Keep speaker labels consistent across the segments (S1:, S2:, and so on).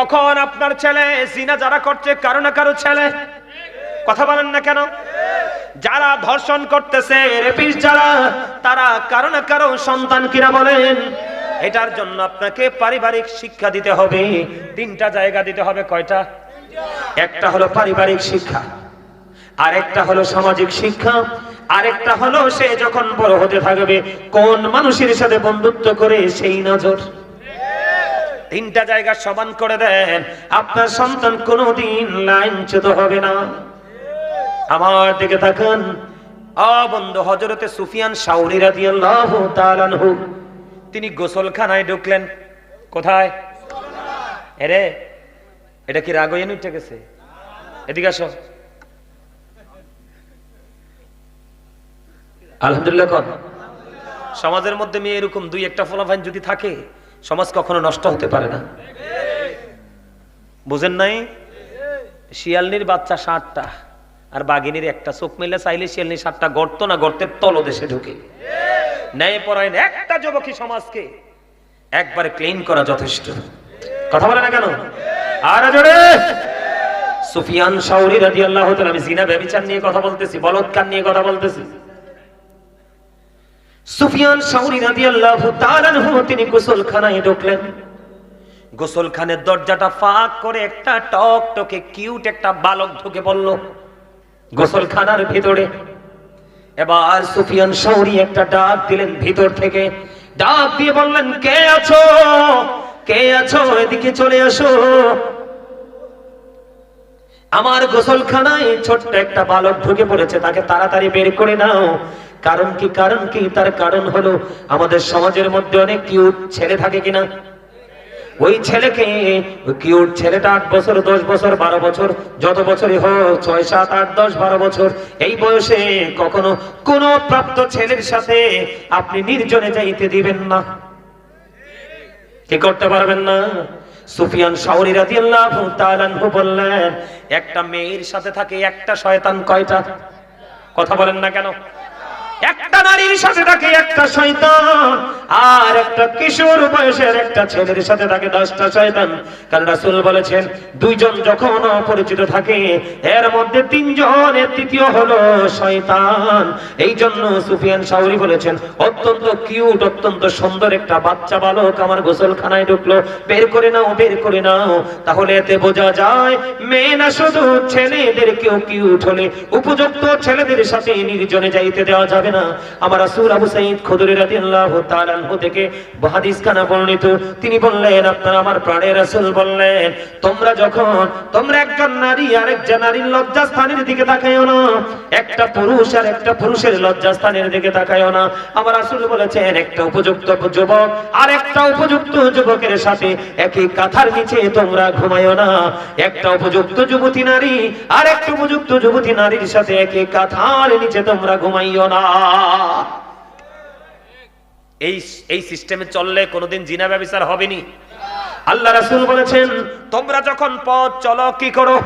S1: তখন আপনার ছেলে জিনা যারা করছে, কারও না কারও ছেলে। কথা বলেন না কেন? যারা ধর্ষণ করতেছে যারা, তারা কারও না কারও সন্তান কিনা বলেন। এটার জন্য আপনাকে পারিবারিক শিক্ষা দিতে হবে। তিনটা জায়গা দিতে হবে, কয়টা? একটা হলো পারিবারিক শিক্ষা, আরেকটা হলো সামাজিক শিক্ষা, আরেকটা হলো সে যখন বড় হতে থাকবে, কোন মানুষের সাথে বন্ধুত্ব করে সেই নজর। তিনটা জায়গা সমান করে দেন। আপনার সন্তান কোনোদিন লাইনচ্যুত হবে না। আমার দিকে তাকান। অবন্ধ হজরতে সুফিয়ান সাউরি রাদিয়াল্লাহু তাআলা তিনি গোসলখানায় ঢুকলেন। কোথায়? এরে, এটা কি রাগ হয়ে উঠে গেছে? এদিকে আসো। আলহামদুলিল্লাহ সমাজের মধ্যে মেয়ে এরকম দুই একটা ফলাফাইন যদি থাকে সমাজ কখনো নষ্ট হতে পারে না। বুঝেন নাই? শিয়ালনির বাচ্চা ষাটটা আর বাঘিনীর একটা। চোখ মেলে চাইলে শিয়ালনির ষাটটা। গর্ত না গর্তের তলদেশে ঢুকে। ন্যায় পরায়ণ একটা যুবকী সমাজকে একবারে ক্লিন করা যথেষ্ট। কথা বলে না কেন? আর জোরে! সুফিয়ান শাওরি রাদিয়াল্লাহু তাআলা আমি জিনা ব্যভিচার নিয়ে কথা বলতেছি, বলৎকার নিয়ে কথা বলতেছি। সুফিয়ান শাওরি রাদিয়াল্লাহু তাআলা তিনি গোসলখানায় ঢুকলেন। গোসলখানের দরজাটা ফাঁক করে একটা টক টকে কিউট একটা বালক ঢুকে পড়ল গোসলখানার ভিতরে। এবার সুফিয়ান শাওরি একটা ডাক দিলেন ভিতর থেকে। ডাক দিয়ে বললেন, কে আছো? কে আছো? এদিকে চলে আসো। আমার গোসলখানায় ছোট্ট একটা বালক ঢুকে পড়েছে, তাকে তাড়াতাড়ি বের করে নাও। কারণ কি কারণ কি? তার কারণ হলো আমাদের সমাজের মধ্যে অনেক কিউট ছেলে থাকে কিনা? ওই ছেলেকে কিউট ছেলেটা আট বছর, দশ বছর, বারো বছর, যত বছরই হোক, ছয়, সাত, আট, দশ, বারো বছর, এই বয়সে কখনো কোন প্রাপ্ত ছেলের সাথে আপনি নির্জনে যাইতে দিবেন না। কি করতে পারবেন না? সুফিয়ান শাওরি রাদিয়াল্লাহু তাআলা বললেন, একটা মেয়ের সাথে থাকে একটা শয়তান কয়টা? কথা বলেন না কেন? একটা নারীর সাথে থাকে একটা শয়তান, আর একটা কিশোর বয়সের একটা ছেলের সাথে থাকে দশটা শয়তান। কারণ রাসূল বলেছেন, দুইজন যখন অপরিচিত থাকে, এর মধ্যে তিনজনের তৃতীয় হলো শয়তান। এই জন্য সুফিয়ান শাওরি বলেছেন, অত্যন্ত কিউট, অত্যন্ত সুন্দর একটা বাচ্চা বালক আমার গোসলখানায় ঢুকলো, বের করে নাও, বের করে নাও। তাহলে এতে বোঝা যায়, মেয়ে না শুধু ছেলেদের কেউ কিউট হলে উপযুক্ত ছেলেদের সাথে নির্জনে যাইতে দেওয়া যাবে না। আমার রাসূল আবু সাঈদ খুদরি রাদিয়াল্লাহু তাআলা আনহু থেকে হাদিস খানা বর্ণিত। তিনি বললেন, আপনারা আমার প্রাণের রাসূল বললেন, তোমরা যখন, তোমরা একজন নারী আরেকজন নারীর লজ্জাস্থানের দিকে তাকাইও না। একটা পুরুষ আর একটা পুরুষের লজ্জাস্থানের দিকে তাকাইও না। আমার রাসূল বলেছেন, একটা উপযুক্ত যুবক আর একটা উপযুক্ত যুবকের সাথে একই কাঁথার নিচে তোমরা ঘুমাইও না। একটা উপযুক্ত যুবতী নারী আর একটা উপযুক্ত যুবতী নারীর সাথে একই কাঁথার নিচে তোমরা ঘুমাইও না। এই এই সিস্টেমে চললে কোনোদিন জিনা ব্যবচার হবেনি। আল্লাহ রাসুল বলেছেন, তোমরা যখন পথ চলো, কি করো?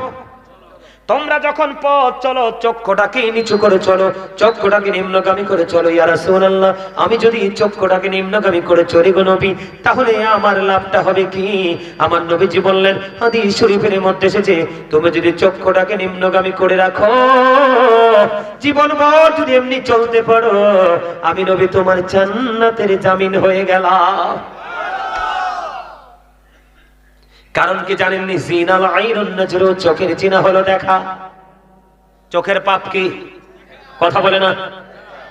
S1: তোমরা যখন পথ চলো, চক্ষুটাকে নিচু করে চলো, চক্ষুটাকে নিম্নগামী করে চলো, ইয়া রাসূলুল্লাহ, আমি যদি চক্ষুটাকে নিম্নগামী করে চলি গো নবী, তাহলে আমার লাভটা হবে কি? আমার নবীজি বললেন, হাদিস শরীফের মধ্যে এসেছে, তুমি যদি চক্ষুটাকে নিম্নগামী করে রাখো, জীবন ভর যদি এমনি চলতে পারো, আমি নবী তোমার জান্নাতের জামিন হয়ে গেলাম। কারণ কি জানেননি? জিনাল আইনুন নজরু, চোখের চিনা হলো দেখা। চোখের পাপ কি? কথা বলে না।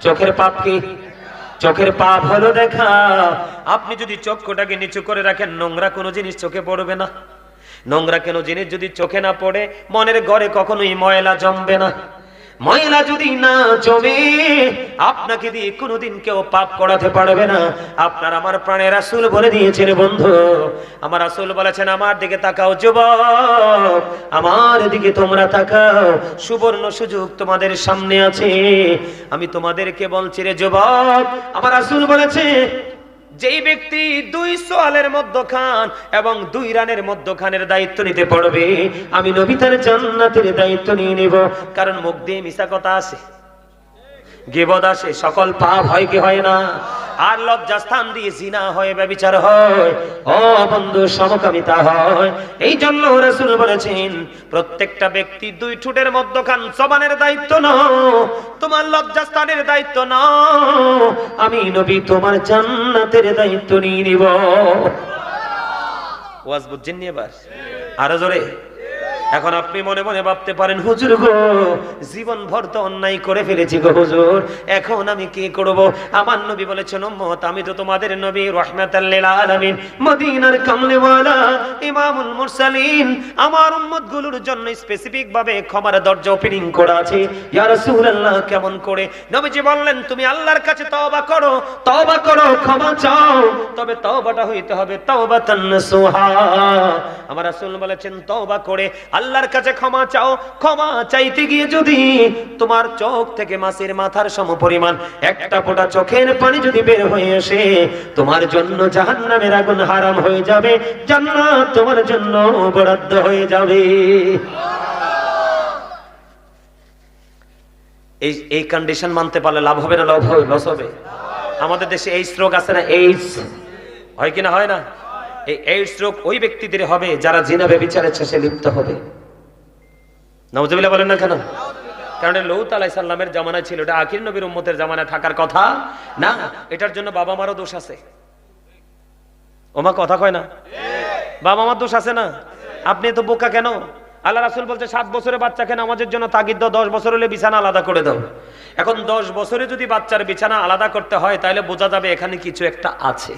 S1: চোখের পাপ কি? চোখের পাপ হলো দেখা। আপনি যদি চক্ষুটাকে নিচু করে রাখেন, নোংরা কোনো জিনিস চোখে পড়বে না। নোংরা কোনো জিনিস যদি চোখে না পড়ে, মনের ঘরে কখনোই ময়লা জমবে না। ময়লা যদি না জমে, আপনাকে দিয়ে কোনোদিন কেউ পাপ করাতে পারবে না। আপনার আমার প্রাণের রাসূল বলে দিয়েছেন, বন্ধু। আমার রাসূল বলেছেন, আমার দিকে তাকাও যুবক, আমার দিকে তোমরা তাকাও। সুবর্ণ সুযোগ তোমাদের সামনে আছে। আমি তোমাদেরকে বলছি রে যুবক, আমার রাসূল বলেছে যেই ব্যক্তি দুই সোয়ালের মধ্যখান এবং দুই রানের মধ্যখানের দায়িত্ব নিতে পারবে আমি নবী তার জান্নাতের দায়িত্ব নিয়ে নেব। কারণ মুখ দিয়ে মিশা কথা আছে গেবদ আসে, সকল পাপ হয় কি হয় না? আর লজ্জাস্থান দিয়ে জিনা হয় ব্যবিচার হয়। ও বন্ধু, সমকামিতা হয়। এই জন্য রাসূল বলেছেন, প্রত্যেকটা ব্যক্তি দুই ঠোঁটের মধ্যখান জবানের দায়িত্ব নাও, তোমার লজ্জাস্থানের দায়িত্ব নাও। আমি নবী, তোমার জান্নাতের দায়িত্ব নিয়ে নিব। ওয়াজ বুঝছেন এবার? আরও জোরে। এখন আপনি মনে মনে ভাবতে পারেন, হুজুর গো জীবন ভর তো অন্যায় করে ফেলেছি গো হুজুর। এখন আমি কি করব? আমার নবী বলেছেন, উম্মত, আমি তো তোমাদের নবী, রাহমাতাল লিল আলামিন। মদিনার কামলিওয়ালা, ইমামুল মুরসালিন। আমার উম্মতগুলোর জন্য স্পেসিফিক ভাবে ক্ষমার দরজা ওপেনিং করা আছে। ইয়া রাসূলুল্লাহ, কেমন করে? নবীজি বললেন, তুমি আল্লাহর কাছে তওবা করো তওবা করো, ক্ষমা চাও। তবে তওবাটা হইতে হবে তওবাতান নসুহা আমার রাসূল বলেছেন, তওবা করে আল্লাহর কাছে ক্ষমা চাও, ক্ষমা চাইতে গিয়ে যদি তোমার চোখ থেকে মাছের মাথার সম পরিমাণ একটা ফোঁটা চোখের পানি যদি বের হয়ে আসে, তোমার জন্য জাহান্নামের আগুন হারাম হয়ে যাবে, জান্নাত তোমার জন্য বরাদ্দ হয়ে যাবে। এই এই কন্ডিশন মানতে পারলে লাভ হবে না? লাভ হবে লস হবে। আমাদের দেশে এই রোগ আছে না? এইডস হয় কিনা হয় না? এই এইডস রোগ ওই ব্যক্তিদের হবে যারা জিনাবে বিচারের শেষে লিপ্ত হবে। নওয়াজবিল্লাহ বলেন না কেন? কারণ লৌত আলাই সাল্লামের জামানায় ছিল, এটা আখির নবীর উম্মতের জামানায় থাকার কথা। না, এটার জন্য বাবা মারও দোষ আছে। ওমা কথা কয় না? বাবা মার দোষ আছে না? আপনি তো বোকা কেন? আল্লাহ রাসুল বলছে, সাত বছরের বাচ্চাকে নামাজের জন্য তাগিদ দাও, দশ বছর হলে বিছানা আলাদা করে দাও। এখন দশ বছরে যদি বাচ্চার বিছানা আলাদা করতে হয়, তাহলে বোঝা যাবে এখানে কিছু একটা আছে।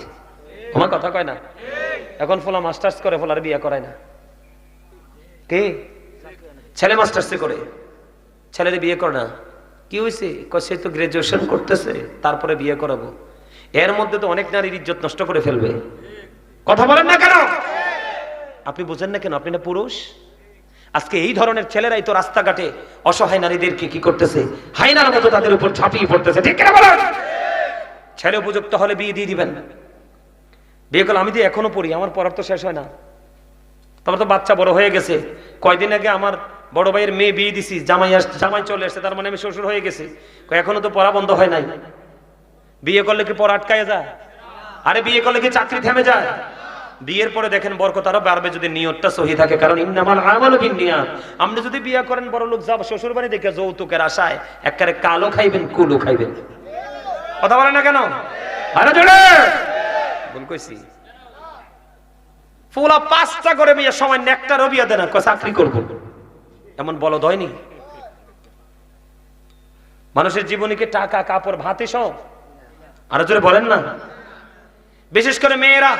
S1: আমার কথা কয় না? এখন ফোলা মাস্টার্স করে, ফোলার বিয়ে করায় না। কে? ছেলে মাস্টার্সে করে। ছেলের বিয়ে করে না। কি হয়েছে সে তো গ্রাজুয়েশন করতেছে, তারপরে বিয়ে করাবো। এর মধ্যে তো অনেক নারীর ইজ্জত নষ্ট করে ফেলবে। কথা বলেন না কেন? আপনি বুঝেন না কেন? আপনি না পুরুষ? আজকে এই ধরনের ছেলেরাই তো রাস্তাঘাটে অসহায় নারীদেরকে কি করতেছে? হাইনার মতো তাদের উপর ঝাঁপিয়ে পড়তেছে। ঠিক ছেলে উপযুক্ত হলে বিয়ে দিয়ে দিবেন। বিয়ে করলে আমি তো এখনও পড়ি, আমার পড়ার তো শেষ হয় না। তারপর তো বাচ্চা বড় হয়ে গেছে। কয়দিন আগে আমার বড় ভাইয়ের মেয়ে বিয়ে দিছি, জামাই আস, জামাই চলে আসছে, তার মানে আমি শ্বশুর হয়ে গেছি। এখনও তো পড়া বন্ধ হয় নাই। বিয়ে করলে কি পড়া আটকায় যায়? আরে বিয়ে করলে কি চাকরি থেমে যায়? বিয়ের পরে দেখেন বরকত আরও বাড়বে যদি নিয়তটা সহি থাকে, কারণ আপনি যদি বিয়ে করেন, বড় লোক যাব শ্বশুর বাড়ি দেখে যৌতুকের আশায় একবারে কালো খাইবেন, কুলো খাইবেন। কথা বলে না কেন? আরে ভুল কইছি? ফুলা পাঁচটা করে বিয়ে সময় নেকটা রবিয়া দেন চাকরি করব? এমন বলদ হয়নি? মানুষের জীবনে কি টাকা, কাপড়, ভাতে সব? আরও জোরে বলেন না। বিশেষ করে মেয়েরা।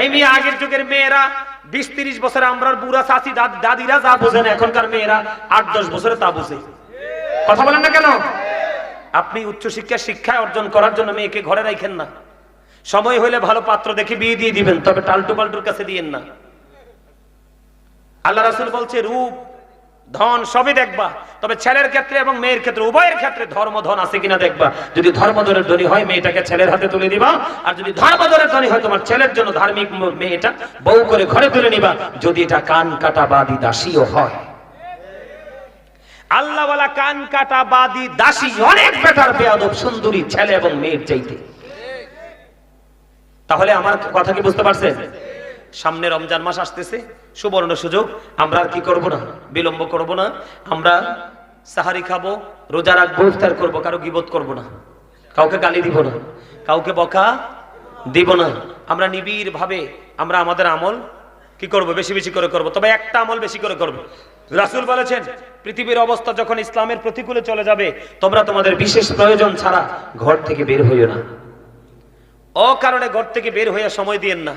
S1: এই মেয়ে আগের যুগের মেয়েরা, বিশ তিরিশ বছর আমরা বুড়া চাচি দাদিরা যা বোঝেন এখনকার মেয়েরা, আট দশ বছরে তা বুঝে। কথা বলেন না কেন? আপনি উচ্চশিক্ষা শিক্ষা অর্জন করার জন্য মেয়েকে ঘরে রাখেন না। সময় হলে ভালো পাত্র দেখে বিয়ে দিয়ে দিবেন, তবে টালটু পাল্টুর কাছে দিয়েন না। আল্লাহ রাসুল বলছে, রূপ, ধন সবই দেখবা, তবে ছেলের ক্ষেত্রে এবং মেয়ের ক্ষেত্রে, উভয়ের ক্ষেত্রে ধর্ম ধন আছে কিনা দেখবা। যদি ধর্মধনের ধনী হয়, মেয়েটাকে ছেলের হাতে তুলে দিবা, আর যদি ধর্মধনের ধনী হয়, তোমার ছেলের জন্য ধার্মিক মেয়েটা বউ করে ঘরে তুলে নিবা, যদি এটা কান কাটা বাদী দাসীও হয়। আল্লাহ বলা কান কাটা বাদী দাসী, অনেক বেটার, বেয়াদব, সুন্দরী ছেলে এবং মেয়ের চাইতে। তাহলে আমার কথা কি বুঝতে পারছেন সামনে রমজান মাস আসতেছে, সুবর্ণ সুযোগ, আমরা কি করব না? বিলম্ব করব না? আমরা সাহারি খাব, রোজা রাখব, ইফতার করব, কারও গিবত করব না। কাউকে গালি দিব না। কাউকে বকা দিব না। আমরা নিবিড় ভাবে আমরা আমাদের আমল কি করব? বেশি বেশি করে করব। তবে একটা আমল বেশি করে করব। রাসূল বলেছেন, পৃথিবীর অবস্থা যখন ইসলামের প্রতিকূলে চলে যাবে, তোমরা তোমাদের বিশেষ প্রয়োজন ছাড়া ঘর থেকে বের হইও না। অকারণে ঘর থেকে বের হয়ে সময় দিয়েন না।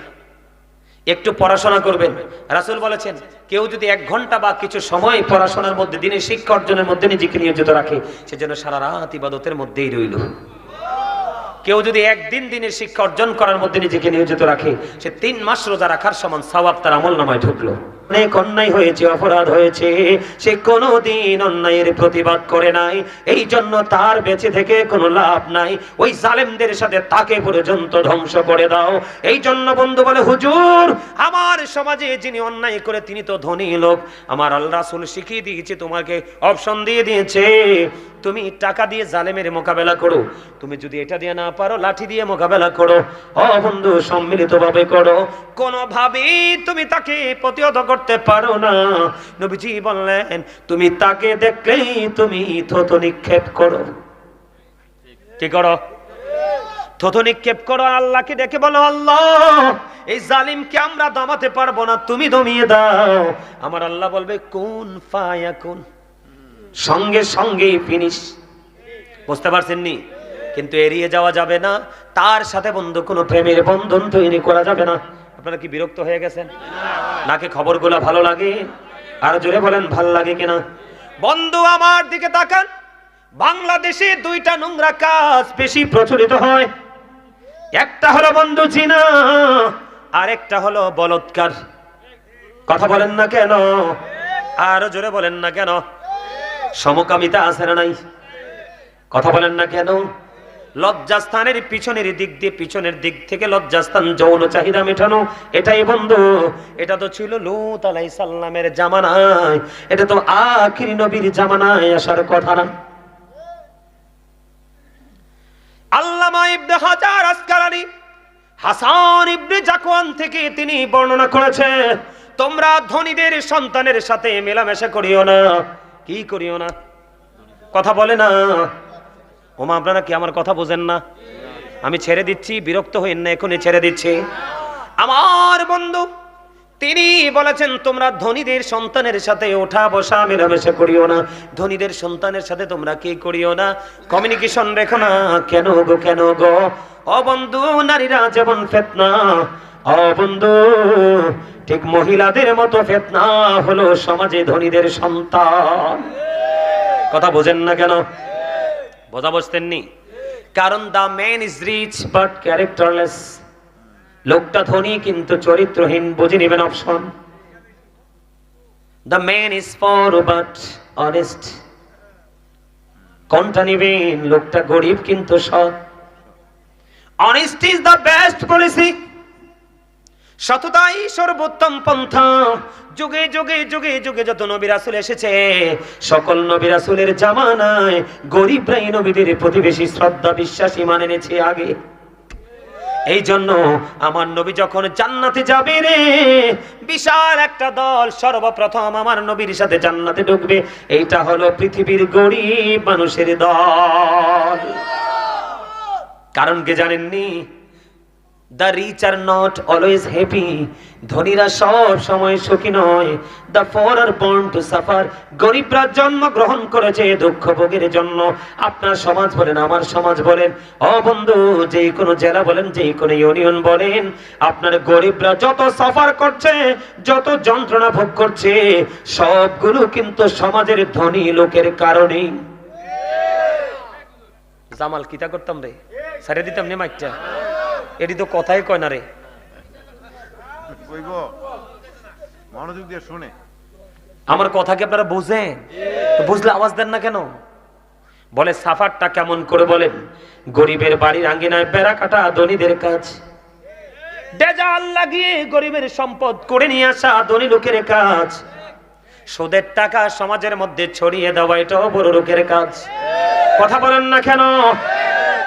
S1: একটু পড়াশোনা করবেন। রাসুল বলেছেন, কেউ যদি এক ঘণ্টা বা কিছু সময় পড়াশোনার মধ্যে দিনে শিক্ষা অর্জনের মধ্যে নিজেকে নিয়োজিত রাখে, সে যেন সারা রাত ইবাদতের মধ্যেই রইল। কেউ যদি একদিন দিনের শিক্ষা অর্জন করার মধ্যে নিজেকে নিয়োজিত রাখে, সে তিন মাস রোজা রাখার সমান সওয়াব তার আমল নামায় ঢুকলো। অনেক অন্যায় হয়েছে, অপরাধ হয়েছে, সে কোনোদিন অন্যায়ের প্রতিবাদ করে নাই। এই জন্য তার বেঁচে থেকে কোনো লাভ নাই। ওই জালেমদের সাথে তাকে পর্যন্ত ধ্বংস করে দাও। এই জন্য বন্ধু বলে, হুজুর, আমার সমাজে যিনি অন্যায় করে তিনি তো ধনী লোক। আমার আল্লাহ শিখিয়ে দিয়েছে, তোমাকে অপশন দিয়ে দিয়েছে। তুমি টাকা দিয়ে জালেমের মোকাবেলা করো। তুমি যদি এটা দিয়ে না পারো, লাঠি দিয়ে মোকাবেলা করো ও বন্ধু সম্মিলিতভাবে করো। কোনোভাবেই তুমি তাকে প্রতিহত করতে পারো না। নবীজি বললেন, তুমি তাকে দেখলেই তুমি থত নিক্ষেপ করো। কি করো? থত নিক্ষেপ করো, আল্লাহকে ডেকে বলো, আল্লাহ, এই জালিমকে আমরা দমাতে পারব না, তুমি দমিয়ে দাও। আমার আল্লাহ বলবে, কোন ফায়া কোন সঙ্গে সঙ্গে ফিনিশ বুঝতে পারছেন নি? কিন্তু এড়িয়ে যাওয়া যাবে না। তার সাথে বন্ধু, কোনো প্রেমের বন্ধন তৈরি করা যাবে না। আপনারা কি বিরক্ত হয়ে গেছেন? নাকি খবরগুলো ভালো লাগে? আর জোরে বলেন, ভালো লাগে কিনা বন্ধু, আমার দিকে তাকান। বাংলাদেশে দুইটা নোংরা কাজ বেশি প্রচলিত হয়। একটা হলো বন্ধু চিনা আর একটা হলো বলৎকার। কথা বলেন না কেন? আরও জোরে বলেন না কেন? সমকামিতা আছে না নাই? কথা বলেন না কেন? লজ্জাস্থানের পিছনের দিক দিয়ে পিছনের দিক থেকে লজ্জাস্থান, যৌন চাহিদা মেটানো, এটাই বন্ধু। এটা তো ছিল লুত আলাই সাল্লামের জামানায়। এটা তো আখিরি নবীর জামানায় আসার কথা না। আল্লামা ইবনে হাজার আসকালানি হাসান ইবনে জাকওয়ান থেকে তিনি বর্ণনা করেছে তোমরা ধনীদের সন্তানের সাথে মেলামেশা করিও না। কি করিও না? কথা বলে না। ওমা, আপনারা কি আমার কথা বোঝেন না? আমি ছেড়ে দিচ্ছি, বিরক্ত হইন না, এখনই ছেড়ে দিচ্ছি। আমার বন্ধু, তিনি বলেছেন, তোমরা ধনীদের সন্তানের সাথে ওঠা বসা মেলামেশা করিও না। ধনীদের সন্তানের সাথে তোমরা কি করিও না? কমিউনিকেশন রেখো না, কেন গো কেন গো? অবন্ধু নারীরা যেমন ফেতনা, ও বন্ধু, ঠিক মহিলাদের মতো ফেতনা হলো সমাজে ধনীদের সন্তান। কথা বোঝেন না কেন? বোঝা বুঝতেননি কারণ the man is rich but characterless লোকটা ধনী কিন্তু চরিত্রহীন, বুঝে নেবেন option the man is poor but honest কোনটা নেবেন? লোকটা গরিব কিন্তু সৎ। Honest is the best policy সততাই সর্বোত্তম পন্থা। যুগে যুগে যুগে যুগে যত নবী রাসূল এসেছে, সকল নবী রাসূলের জামানায় গরিবরাই নবীদের প্রতিবেশী শ্রদ্ধা, বিশ্বাস ইমান এনেছে আগে। এই জন্য আমার নবী যখন জান্নাতে যাবে রে, বিশাল একটা দল সর্বপ্রথম আমার নবীর সাথে জান্নাতে ঢুকবে। এইটা হলো পৃথিবীর গরিব মানুষের দল। কারণ কে জানেননি? The rich are not always happy ধনীরা সব সময় সুখী নয়। The poor are born to suffer গরিবরা জন্ম গ্রহণ করেছে দুঃখ ভোগের জন্য। আপনার সমাজ বলেন, আমার সমাজ বলেন। ও বন্ধু, যে কোনো জেলা বলেন, যে কোনো ইউনিয়ন বলেন, আপনার গরিবরা যত সাফার করছে, যত যন্ত্রণা ভোগ করছে, সবগুলো কিন্তু সমাজের ধনী লোকের কারণেই। জামাল, কিতা করতাম রে? সারে দিতাম নে মাইকটা। এটি তো কথাই কয় না রে।
S2: মনোযোগ দিয়ে শুনে।
S1: আমার কথা কি আপনারা বুঝেন? বুঝলে আওয়াজ দেন না কেন? বলে সাফারটা কেমন করে বলেন? গরিবের বাড়ির আঙ্গিনায় বেড়া কাটা ধনীদের কাজ। ডেজাল লাগিয়ে গরিবের সম্পদ করে নিয়ে আসা ধনী লোকের কাজ। সুদের টাকা সমাজের মধ্যে ছড়িয়ে দেওয়া এটাও বড় লোকের কাজ। কথা বলেন না কেন?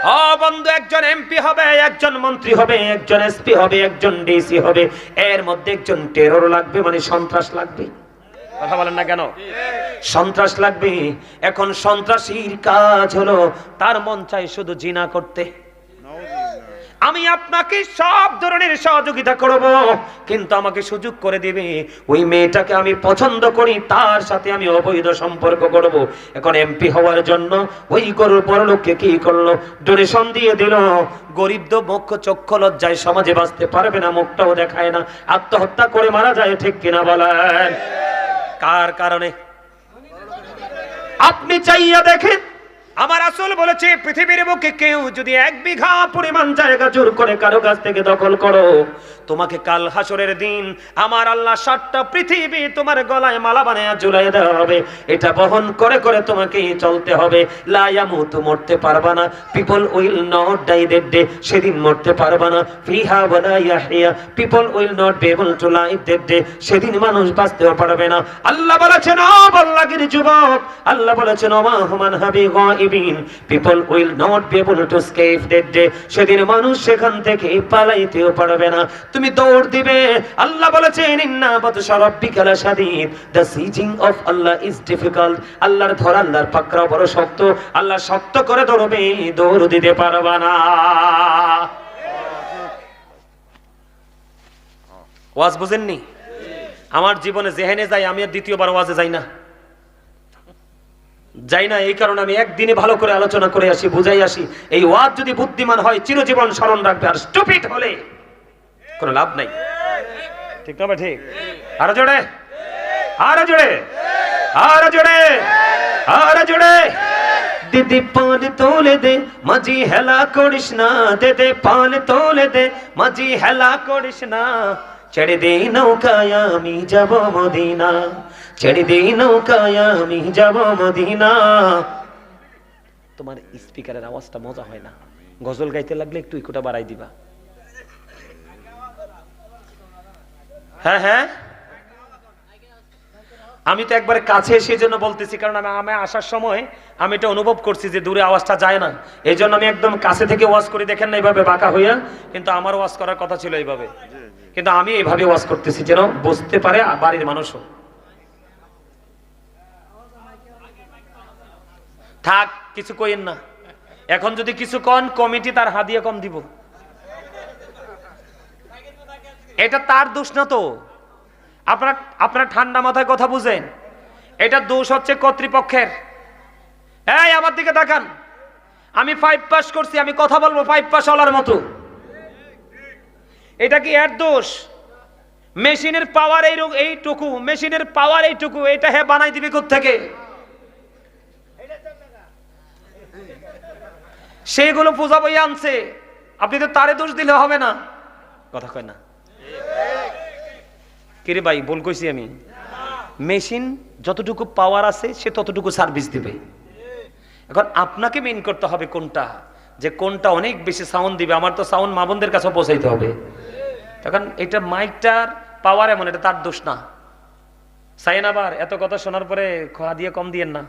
S1: ও বন্ধু, একজন এমপি হবে, একজন মন্ত্রী হবে, একজন এসপি হবে, একজন ডিসি হবে। এর মধ্যে একজন টেরর লাগবে মানে সন্ত্রাস লাগবে। কথা বলেন না কেন? সন্ত্রাস লাগবে। এখন সন্ত্রাসীর কাজ হলো তার মন চাই শুধু জিনা করতে। আমি আপনাকে সব ধরনের সহযোগিতা করব। কিন্তু আমাকে সুযোগ করে দিবে। ওই মেয়েটাকে আমি পছন্দ করি, তার সাথে আমি অবৈধ সম্পর্ক করব। এখন এমপি হওয়ার জন্য ওই গরুর বড় লোককে কি করল? ডোনেশন দিয়ে দিল। গরিব তো মুখ্য চক্ষু লজ্জায় সমাজে বাঁচতে পারবে না, মুখটাও দেখায় না। আত্মহত্যা করে মারা যায়, ঠিক কিনা বলেন? কার কারণে? আপনি চাইয়া দেখেন আমার আসল বলেছে, পৃথিবীর বুকে কেউ যদি এক বিঘা পরিমাণ জায়গা জোর করে কারও কাছ থেকে দখল করো, তোমাকে কাল হাসরের দিন আমার আল্লাহ সাতটা পৃথিবী তোমার গলায় মালা বানায় ঝুলাই দেওয়া হবে। এটা বহন করে করে তোমাকে চলতে হবে। লায়ামুত মরতে পারবা না। People will not die that day সেদিন মরতে পারবা না। ফিহা ওয়ালা Yahya people will not be able to live that day সেদিন মানুষ বাঁচতেও পারবে না। আল্লাহ বলেছেন, ও বল্লাগির যুবক, আল্লাহ বলেছেন, ওমা হুমান হাবি গাইবিন people will not be able to escape that day সেদিন মানুষ সেখান থেকে পালাইতেও পারবে না। তুমি দৌড় দিবে। আল্লাহ বলেছেন, ইন্না বাতশা রাব্বিকা লাশাদীদ। The seizing of Allah is difficult আল্লাহর ধর, আল্লাহর পাকড়াও বড় শক্ত। আল্লাহ শক্ত করে ধরবে দৌড় দিতে পারবা না। ওয়াজ বুঝেননি? আমার জীবনে জেহেনে যাই আমি আর দ্বিতীয়বার ওয়াজে যাই না। যাই না, এই কারণে আমি একদিনে ভালো করে আলোচনা করে আসি, বুঝাই আসি। এই ওয়াজ যদি বুদ্ধিমান হয়, চিরজীবন স্মরণ রাখবে, আর স্টুপিড হলে কোনো লাভ নাই। ঠিক না ঠিক? আরও জোরে? আরও জোরে? আরও জোরে? আরও জোরে? দিদি পান তোলে দে, মাঝি হেলা করিস না। দে দে পান তোলে দে, মাঝি হেলা করিস না। ছেড়ে দে নৌকায় আমি যাব মদিনা। ছেড়ে দে নৌকায় আমি যাব মদিনা। তোমার স্পিকারের আওয়াজটা মজা হয় না। গজল গাইতে লাগলে একটু ইকোটা বাড়াই দিবা। হ্যাঁ হ্যাঁ? আমি তো একবারে কাছে সেই জন্য বলতেছি, কারণ আমি আমি আসার সময় আমি এটা অনুভব করছি যে দূরে আওয়াজটা যায় না। এই জন্য আমি একদম কাছে থেকে ওয়াজ করি, দেখেন না এইভাবে বাঁকা হইয়া, কিন্তু আমার ওয়াজ করার কথা ছিল এইভাবে। কিন্তু আমি এইভাবে ওয়াজ করতেছি যেন বুঝতে পারে বাড়ির মানুষও। থাক, কিছু কইেন না। এখন যদি কিছু কন, কমিটি তার হাদিয়া কম দিব। এটা তার দোষ না তো। আপনার আপনার ঠান্ডা মাথায় কথা বুঝেন। এটা দোষ হচ্ছে কর্তৃপক্ষের। এই, আমার দিকে তাকান। আমি ফাইভ পাস করছি, আমি কথা বলব ফাইভ পাস হলার মতো। এটা কি এর দোষ? মেশিনের পাওয়ার এই রো- এইটুকু, মেশিনের পাওয়ার এইটুকু, এটা হ্যাঁ বানাই দিবে থেকে সেইগুলো পূজা বই আনছে। আপনি তো তারে দোষ দিলে হবে না। কথা কয় না। কিরে ভাই, ভুল কইছি আমি। মেশিন যতটুকু পাওয়ার আছে, সে ততটুকু সার্ভিস দিবে। এখন আপনাকে মেইন করতে হবে কোনটা? যে কোনটা অনেক বেশি সাউন্ড দিবে। আমার তো সাউন্ড মাবনদের কাছে পৌঁছাইতে হবে। তখন এটা মাইকটার পাওয়ার এমন, এটা তার দোষ না। সাইন আবার, এত কথা শোনার পরে খোয়া দিয়ে কম দিয়েন না।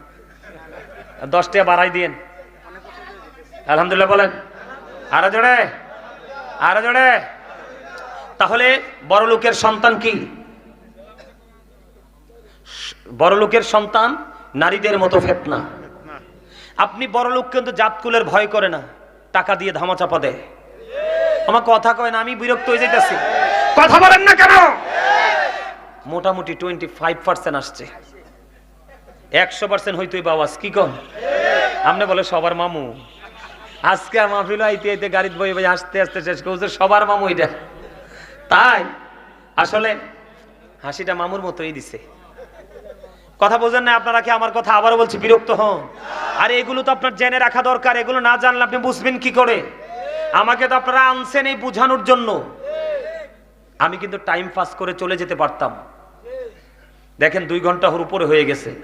S1: দশটা বাড়াই দিয়েন। আলহামদুলিল্লাহ বলেন। আরও জোরে আরও জোরে। তাহলে বড় লোকের সন্তান কি? বড় লোকের সন্তান নারীদের মতো ফেতনা। আপনি বড় লোক কিন্তু জাতকুলের ভয় করে না, টাকা দিয়ে ধামাচাপা দেয়। আমার কথা কয় না আমি বিরক্ত হয়ে যাইতেছি। কথা বলেন না কেন? মোটামুটি টোয়েন্টি ফাইভ পার্সেন্ট আসছে। একশো পার্সেন্ট হইতোই বাবাস কি কন? আপনি বলে সবার মামু। আজকে মাহফিল আইতে আইতে গাড়িতে বই বই আসতে আসতে শেষ করছে সবার মামু এটা। তাই আসলে হাসিটা মামুর মতোই দিছে। কথা বোঝেন না আপনারা কি আমার কথা আবারও বলছি বিরক্ত হন? আর এগুলো তো আপনার জেনে রাখা দরকার এগুলো না জানলে আপনি বুঝবেন কি করে? আমাকে তো আপনারা আনছেন এই বুঝানোর জন্য আমি কিন্তু টাইম পাস করে চলে যেতে পারতাম। দেখেন দুই ঘণ্টা উপরে হয়ে গেছে।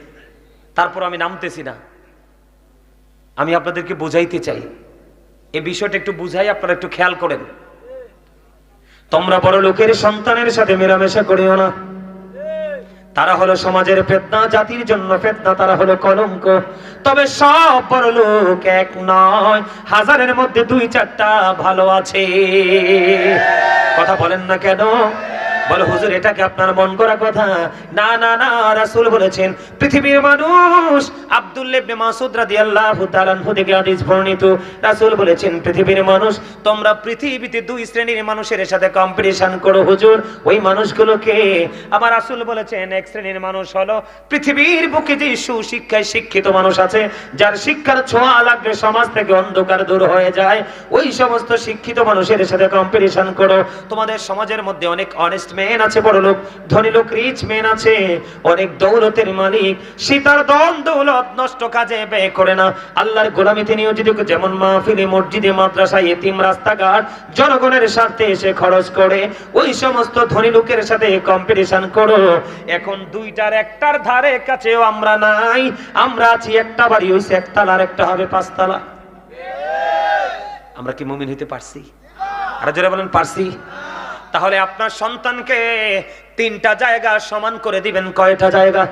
S1: তারপর আমি নামতেছি না। আমি আপনাদেরকে বোঝাইতে চাই। এই বিষয়টা একটু বুঝাই, আপনারা একটু খেয়াল করেন। তোমরা বড় লোকের সন্তানের সাথে মেলামেশা করিও না। তারা হলো সমাজের ফেতনা, জাতির জন্য ফেতনা, তারা হলো কলঙ্ক। তবে সব লোক এক নয়, হাজারের মধ্যে দুই চারটা ভালো আছে। কথা বলেন না কেন? বলো, হুজুর, এটাকে আপনার মন করা কথা? না না না, রাসূল বলেছেন, পৃথিবীর মানুষ ইবনে মাসউদ রাদিয়াল্লাহু তাআলা থেকে হাদিস বর্ণিত। রাসূল বলেছেন, পৃথিবীর মানুষ, তোমরা পৃথিবীতে দুই শ্রেণির মানুষের সাথে কম্পিটিশন করো, হুজুর। ওই মানুষগুলোকে, আমার রাসূল বলেছেন, এক শ্রেণির মানুষ হলো পৃথিবীর বুকে যে সুশিক্ষায় শিক্ষিত মানুষ আছে, যার শিক্ষার ছোঁয়া লাগলে সমাজ থেকে অন্ধকার দূর হয়ে যায়। ওই সমস্ত শিক্ষিত মানুষের সাথে কম্পিটিশন করো। তোমাদের সমাজের মধ্যে অনেক অনেস্ট ম্যান আছে বড় লোক, ধনী লোক রিচ ম্যান আছে। অনেক দৌলতের মালিক সে তার দন দৌলত নষ্ট কাজে ব্যয় করে না। আল্লাহর গোলামিতে নিয়োজিত যেমন মাহফিলে, মসজিদে, মাদ্রাসায়, এতিম, রাস্তাঘাট, জনগণের স্বার্থে এসে খরচ করে। ওই সমস্ত ধনী লোকের সাথে কম্পিটিশন করো। এখন দুইটার একটার ধারে কাছেও আমরা নাই। আমরা আছি একটা বাড়ি হইছে একতলা, আর একটা হবে পাঁচতলা। আমরা কি মুমিন হইতে পারছি? আর জোরে বলেন, পারছি? তাহলে আপনার সন্তানকে তিনটা জায়গা সমান করে দিবেন। কয়টা জায়গা?